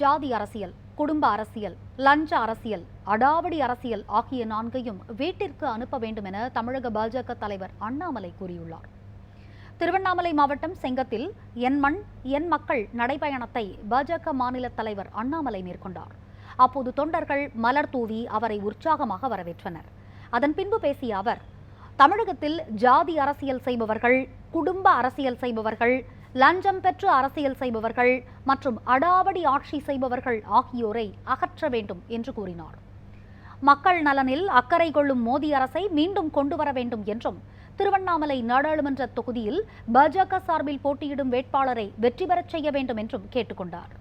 ஜாதி அரசியல் குடும்ப அரசியல் லஞ்ச அரசியல் அடாவடி அரசியல் ஆகிய நான்கையும் வீட்டிற்கு அனுப்ப வேண்டும் என தமிழக பாஜக தலைவர் அண்ணாமலை கூறியுள்ளார். திருவண்ணாமலை மாவட்டம் செங்கத்தில் என் மண் என் மக்கள் நடைபயணத்தை பாஜக மாநில தலைவர் அண்ணாமலை மேற்கொண்டார். அப்போது தொண்டர்கள் மலர் தூவி அவரை உற்சாகமாக வரவேற்றனர். அதன் பின்பு பேசிய அவர் தமிழகத்தில் ஜாதி அரசியல் செய்பவர்கள் குடும்ப அரசியல் செய்பவர்கள் லஞ்சம் பெற்று அரசியல் செய்பவர்கள் மற்றும் அடாவடி ஆட்சி செய்பவர்கள் ஆகியோரை அகற்ற வேண்டும் என்று கூறினார். மக்கள் நலனில் அக்கறை கொள்ளும் மோடி அரசை மீண்டும் கொண்டு வர வேண்டும் என்றும் திருவண்ணாமலை நாடாளுமன்ற தொகுதியில் பாஜக சார்பில் போட்டியிடும் வேட்பாளரை வெற்றி பெறச் செய்ய வேண்டும் என்றும் கேட்டுக்கொண்டார்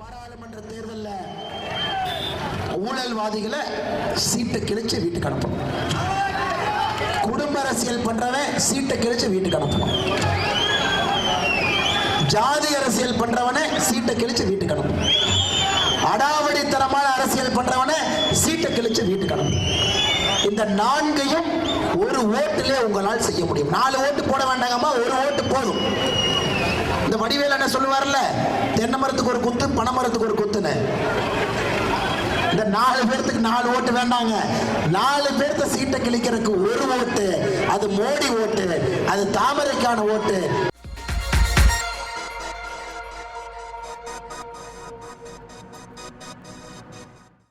பாராளுமன்ற தேர்தலில் ஊழல்வாதிகளை சீட்டை கிழிச்சு வீட்டுக்கு அனுப்பணும். குடும்ப அரசியல் பண்றவன் சீட்டை கிழிச்சு வீட்டுக்கு அனுப்பணும். ஜாதி அரசியல் பண்றவனை சீட்டை கிழிச்சு வீட்டுக்கணும். அடாவடித்தனமான அரசியல் பண்றவனை சீட்டை கிழிச்சு வீட்டுக்கணும். இந்த நான்கையும் ஒரு ஓட்டிலே உங்களால் செய்ய முடியும். நாலு ஓட்டு போட வேண்டாங்கம்மா ஒரு ஓட்டு போதும். இந்த வடிவேல் என்ன சொல்லுவார்ல தென்னை மரத்துக்கு ஒரு குத்து பனை மரத்துக்கு ஒரு குத்துன்னு. இந்த நாலு பேர்த்துக்கு நாலு ஓட்டு வேண்டாங்க. நாலு பேர்த்த சீட்டை கிழிக்கிறதுக்கு ஒரு ஓட்டு அது மோடி ஓட்டு அது தாமரைக்கான ஓட்டு